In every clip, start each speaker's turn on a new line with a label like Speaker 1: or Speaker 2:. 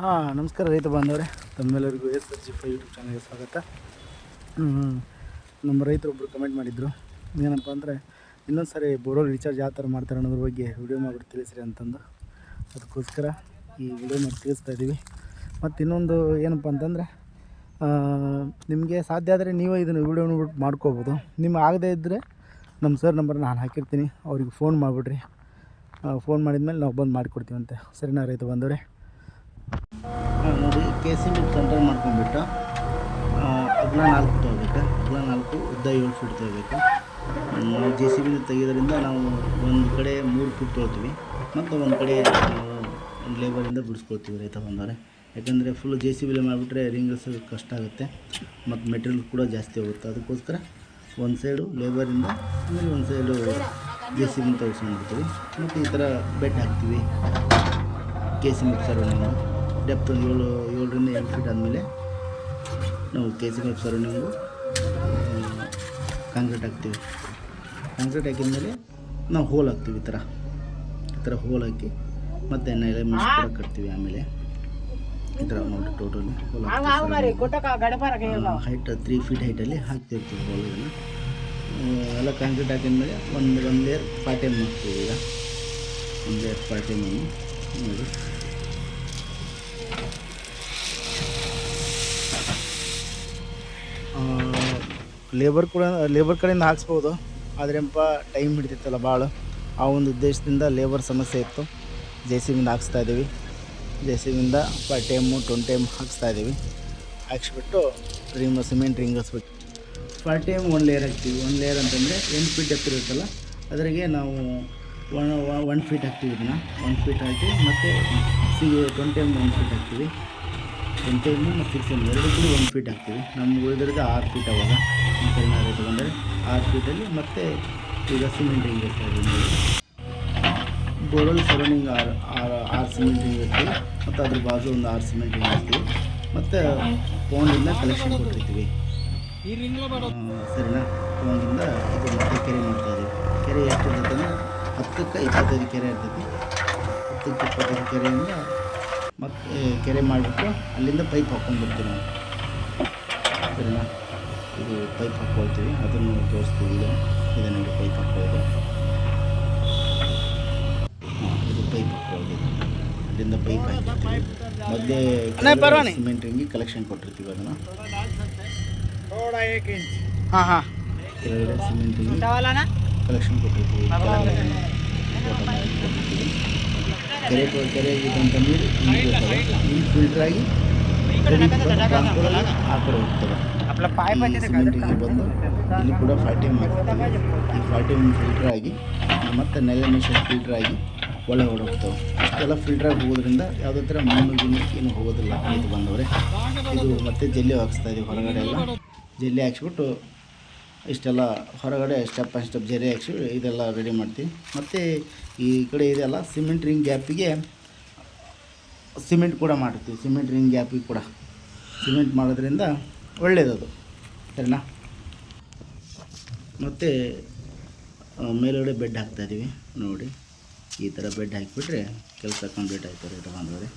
Speaker 1: ಹಾಂ, ನಮಸ್ಕಾರ ರೈತ ಬಾಂಧವರೇ. ತಮ್ಮೆಲ್ಲರಿಗೂ ಎಸ್ ಎಸ್ ಜಿ ಫೈ ಯೂಟ್ಯೂಬ್ ಚಾನಲ್ಗೆ ಸ್ವಾಗತ. ನಮ್ಮ ರೈತರೊಬ್ಬರು ಕಮೆಂಟ್ ಮಾಡಿದರು. ಏನಪ್ಪ ಅಂದರೆ ಇನ್ನೊಂದು ಸಾರಿ ಬೋರ್ವೆಲ್ ರೀಚಾರ್ಜ್ ಯಾವ ಥರ ಮಾಡ್ತಾರೆ ಅನ್ನೋದ್ರ ಬಗ್ಗೆ ವಿಡಿಯೋ ಮಾಡಿಬಿಟ್ಟು ತಿಳಿಸ್ರಿ ಅಂತಂದು. ಅದಕ್ಕೋಸ್ಕರ ಈ ವಿಡಿಯೋ ಮಾಡಿ ತಿಳಿಸ್ತಾ ಇದ್ದೀವಿ ಮತ್ತು ಇನ್ನೊಂದು ಏನಪ್ಪ ಅಂತಂದರೆ ನಿಮಗೆ ಸಾಧ್ಯ ಆದರೆ ನೀವೇ ಇದನ್ನು ವಿಡಿಯೋ ನೋಡ್ಬಿಟ್ಟು ಮಾಡ್ಕೋಬೋದು. ನಿಮ್ಗೆ ಆಗದೇ ಇದ್ದರೆ ನಮ್ಮ ಸರ್ ನಂಬರ್ ನಾನು ಹಾಕಿರ್ತೀನಿ. ಅವ್ರಿಗೆ ಫೋನ್ ಮಾಡಿಬಿಡ್ರಿ. ಫೋನ್ ಮಾಡಿದ್ಮೇಲೆ ನಾವು ಬಂದು ಮಾಡಿಕೊಡ್ತೀವಂತೆ. ಸರಿನಾ ರೈತ ಬಂದವರೇ ಕೆ ಸಿ ಬಿ ಸೆಂಟರ್ ಮಾಡ್ಕೊಂಡ್ಬಿಟ್ಟು ಅಗ್ಲ ನಾಲ್ಕು ತೊಗೋಬೇಕು. ಅಗ್ಲ ನಾಲ್ಕು, ಉದ್ದ ಏಳು ಫೀಟ್ ತೊಗೋಬೇಕು. ಜೆ ಸಿ ಬಿ ತೆಗೆಯೋದ್ರಿಂದ ನಾವು ಒಂದು ಕಡೆ ಮೂರು ಫೀಟ್ ತೊಗೊಳ್ತೀವಿ. ಮತ್ತು ಒಂದು ಕಡೆ ನಾವು ಲೇಬರಿಂದ ಬಿಡಿಸ್ಕೊಳ್ತೀವಿ ರೈತ ಬಂದವರೆ. ಯಾಕಂದರೆ ಫುಲ್ ಜೆ ಸಿ ಬಿಲಿ ಮಾಡಿಬಿಟ್ರೆ ರಿಂಗಸ್ ಕಷ್ಟ ಆಗುತ್ತೆ. ಮತ್ತು ಮೆಟೀರಿಯಲ್ ಕೂಡ ಜಾಸ್ತಿ ಹೋಗುತ್ತೆ. ಅದಕ್ಕೋಸ್ಕರ ಒಂದು ಸೈಡು ಲೇಬರಿಂದ ಆಮೇಲೆ ಒಂದು ಸೈಡು ಜೆ ಸಿ ಬಿನ ತೆಗೆಸ್ಕೊಂಡ್ಬಿಡ್ತೀವಿ. ಮತ್ತು ಈ ಥರ ಬೆಡ್ ಹಾಕ್ತೀವಿ. ಕೆ ಸಿ ಮಿಕ್ಸರ್ ನಾವು ಡೆಪ್ತ್ ಒಂದು ಏಳು ಏಳರಿಂದ ಎಂಟು ಫೀಟ್ ಆದಮೇಲೆ ನಾವು K C F surrounding concrete ಹಾಕ್ತೀವಿ ಕಾಂಕ್ರೀಟ್ ಹಾಕಿದ್ಮೇಲೆ ನಾವು ಹೋಲ್ ಹಾಕ್ತೀವಿ ಈ ಥರ ಈ ಥರ ಹೋಲ್ ಹಾಕಿ ಮತ್ತೆ ನೆಲೆ ಕೂಡ ಕಟ್ತೀವಿ ಆಮೇಲೆ ಈ ಥರ ನೋಡಿ totally hole height three feet ಹೈಟಲ್ಲಿ ಹಾಕ್ತಿರ್ತೀವಿ ಹೋಲನ್ನು ಎಲ್ಲ ಕಾಂಕ್ರೀಟ್ ಹಾಕಿದ್ಮೇಲೆ ಒಂದು ಒಂದು ಲೇಯರ್ ಪಾರ್ಟಿ ಮಾಡ್ತೀವಿ ಈಗ ಒಂದು ಲೇಯರ್ ಪಾಟೆ ಮಾಡಿ ನೋಡಿ ಲೇಬರ್ ಕೂಡ ಲೇಬರ್ ಕಡೆಯಿಂದ ಹಾಕ್ಸ್ಬೋದು. ಆದ್ರೆಪ್ಪ ಟೈಮ್ ಹಿಡಿತಿತ್ತಲ್ಲ ಭಾಳ ಆ ಒಂದು ಉದ್ದೇಶದಿಂದ ಲೇಬರ್ ಸಮಸ್ಯೆ ಇತ್ತು. ಜೆ ಸಿ ಬಿಂದ ಹಾಕ್ಸ್ತಾ ಇದ್ದೀವಿ ಜೆ ಸಿ ಬಿಂದ ಫೈವ್ ಟೈಮು ಟ್ವೆನ್ ಟೈಮ್ ಹಾಕ್ಸ್ತಾ ಇದ್ದೀವಿ ಹಾಕ್ಸ್ಬಿಟ್ಟು ರಿಂಗ್ ಸಿಮೆಂಟ್ ರಿಂಗ್ ಹಾಕ್ಸ್ಬಿಟ್ಟು ಫೈವ್ ಟೈಮ್ ಒನ್ ಲೇಯರ್ ಹಾಕ್ತೀವಿ. ಒನ್ ಲೇಯರ್ ಅಂತಂದರೆ ಎಂಟು ಫೀಟ್ ಎತ್ತಿರುತ್ತಲ್ಲ ಅದರಿಗೆ ನಾವು ಒನ್ ಒನ್ ಫೀಟ್ ಹಾಕ್ತೀವಿ ಇದನ್ನ. ಒನ್ ಫೀಟ್ ಹಾಕಿ ಮತ್ತು C twenty time one feet ಹಾಕ್ತೀವಿ. ಟೈಮು ಮತ್ತು ಎರಡು ಕೂಡ ಒಂದು ಫೀಟ್ ಹಾಕ್ತೀವಿ. ನಮ್ಗೆ ಉಳಿದಿರೋದು ಆರು ಫೀಟ್ ಅವಾಗ. ಕಡಿಮೆ ತೊಗೊಂಡ್ರೆ ಆರು ಫೀಟಲ್ಲಿ ಮತ್ತು ಈಗ ಸಿಮೆಂಟ್ ಹಿಂಗೆ ಇರ್ತಾರೆ ಬೋರ್ವೆಲ್ ಸರೌಂಡಿಂಗ್ ಆರು ಆರು ಆರು ಸಿಮೆಂಟ್ ಹಿಂಗೆ ಇರ್ತೀವಿ. ಮತ್ತು ಅದ್ರ ಬಾಜು ಒಂದು ಆರು ಸಿಮೆಂಟ್ ಹಿಂಗೆ ಇರ್ತೀವಿ. ಮತ್ತು ಪೌಂಡಿಂದ ಕಲೆಕ್ಷನ್ ಕೊಟ್ಟಿರ್ತೀವಿ. ಸರಿನಾ? ಪೌಂಡಿಂದ ಅದು ಮತ್ತೆ ಕೆರೆ ಮಾಡ್ತಾ ಇದ್ದೀವಿ ಕೆರೆ ಎಷ್ಟು ಇರ್ತೈತೆ ಅಂದ್ರೆ ಹತ್ತಕ್ಕೆ ಇಪ್ಪತ್ತೈದು ಕೆರೆ ಇರ್ತೈತಿ. ಹತ್ತಕ್ಕೆ ಇಪ್ಪತ್ತೈದು ಕೆರೆಯಿಂದ ಮತ್ತು ಕೆರೆ ಮಾಡಿಬಿಟ್ಟು ಅಲ್ಲಿಂದ ಪೈಪ್ ಹಾಕ್ಕೊಂಡ್ಬಿಡ್ತೀವಿ ನಾವು ಸರಿನಾ? ಇದು ಪೈಪ್ ಹಾಕ್ಕೊಳ್ತೀವಿ ಅದನ್ನು ತೋರಿಸ್ತೀವಿ ಇದನ್ನು ಇದೆ ನೋಡಿ ಪೈಪ್ ಹಾಕ್ಕೊಳ್ಳೋದು ಹಾಂ, ಇದು ಪೈಪ್ ಹಾಕ್ಕೊಳ್ಳೋದು ಅಲ್ಲಿಂದ ಪೈಪ್ ಹಾಕಿರ್ತೀವಿ. ಮೊದಲೇ ಸಿಮೆಂಟ್ ರಿಂಗಿ ಕಲೆಕ್ಷನ್ ಕೊಟ್ಟಿರ್ತೀವಿ ಅದನ್ನು. ಹಾಂ ಹಾಂ. ಕೆಳಗಡೆ ಸಿಮೆಂಟ್ ರಿಂಗಿ ಕಲೆಕ್ಷನ್ ಕೊಟ್ಟಿರ್ತೀವಿ ಕೆಳಗಡೆ photo ಮಾಡಿ ಕೊಟ್ಟಿರ್ತೀವಿ ಕೆರೆ ಕೊ- ಕೆರೆ ಇದ್ದಂಥ ನೀರು ಬರ್ತವೆ ಇಲ್ಲಿ ಫಿಲ್ಟರ್ ಆಗಿ ಆ ಕಡೆ ಹೋಗ್ತವೆ ಸಿಮೆಂಟಿಗೆ ಬಂದು ಇಲ್ಲಿ ಕೂಡ ಫೈಟಿಂಗ್ ಟೈಮ್ ಹಾಕ್ತೀವಿ ಈ ಫೈವ್ ಟೈಮ್ ಫಿಲ್ಟರ್ ಆಗಿ ಮತ್ತು ನೆಲೆ ಮಿಷನ್ ಫಿಲ್ಟರ್ ಆಗಿ ಒಳ್ಳೆ ಹೊಡೋಗ್ತವೆ ಅಷ್ಟೆಲ್ಲ ಫಿಲ್ಟರ್ ಆಗಿ ಹೋಗೋದ್ರಿಂದ ಯಾವುದೇ ಥರ ಮಣ್ಣು ಗಿಣ್ಣು ಏನು ಹೋಗೋದಿಲ್ಲ. ಇದು ಬಂದವ್ರೆ. ಇದು ಮತ್ತೆ ಜಲ್ಲಿ ಹಾಕಿಸ್ತಾ ಇದೀವಿ ಹೊರಗಡೆ ಎಲ್ಲ. ಜಲ್ಲಿ ಹಾಕ್ಸ್ಬಿಟ್ಟು ಇಷ್ಟೆಲ್ಲ ಹೊರಗಡೆ ಸ್ಟೆಪ್ ಬೈ ಸ್ಟೆಪ್ ಜರಿ ಹಾಕ್ಸಿ ಇದೆಲ್ಲ ರೆಡಿ ಮಾಡ್ತೀವಿ. ಮತ್ತು ಈ ಕಡೆ ಇದೆಲ್ಲ ಸಿಮೆಂಟ್ ರಿಂಗ್ ಗ್ಯಾಪಿಗೆ ಸಿಮೆಂಟ್ ಕೂಡ ಮಾಡ್ತೀವಿ ಸಿಮೆಂಟ್ ರಿಂಗ್ ಗ್ಯಾಪಿಗೆ ಕೂಡ. ಸಿಮೆಂಟ್ ಮಾಡೋದ್ರಿಂದ ಒಳ್ಳೆಯದದು ಸರಿನಾ? ಮತ್ತು ಮೇಲುಗಡೆ ಬೆಡ್ ಹಾಕ್ತಾಯಿದ್ದೀವಿ ನೋಡಿ, ಈ ಥರ ಬೆಡ್ ಹಾಕಿಬಿಟ್ರೆ ಕೆಲಸ ಕಂಪ್ಲೀಟ್ ಆಯ್ತಾರೆ ಇದು ಬಾಂಧವರೇ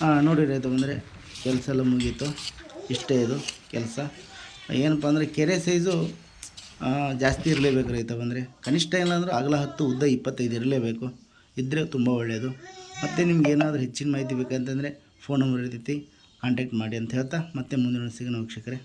Speaker 1: ಹಾಂ ನೋಡಿ ರೈತ ಬಂದರೆ ಕೆಲಸ ಎಲ್ಲ ಮುಗೀತು. ಇಷ್ಟೇ ಇದು ಕೆಲಸ. ಏನಪ್ಪ ಅಂದರೆ ಕೆರೆ ಸೈಜು ಜಾಸ್ತಿ ಇರಲೇಬೇಕು ರೈತ ಬಂದರೆ. ಕನಿಷ್ಠ ಏನಾದರೂ ಅಗಲ ಹತ್ತು, ಉದ್ದ ಇಪ್ಪತ್ತೈದು ಇರಲೇಬೇಕು. ಇದ್ದರೆ ತುಂಬ ಒಳ್ಳೆಯದು ಮತ್ತು ನಿಮ್ಗೆ ಏನಾದರೂ ಹೆಚ್ಚಿನ ಮಾಹಿತಿ ಬೇಕಂತಂದರೆ ಫೋನ್ ನಂಬರ್ ಇರ್ತೈತಿ. ಕಾಂಟ್ಯಾಕ್ಟ್ ಮಾಡಿ ಅಂತ ಹೇಳ್ತಾ, ಮತ್ತೆ ಮುಂದಿನ ಸಿಗೋಣ ವೀಕ್ಷಕರೇ.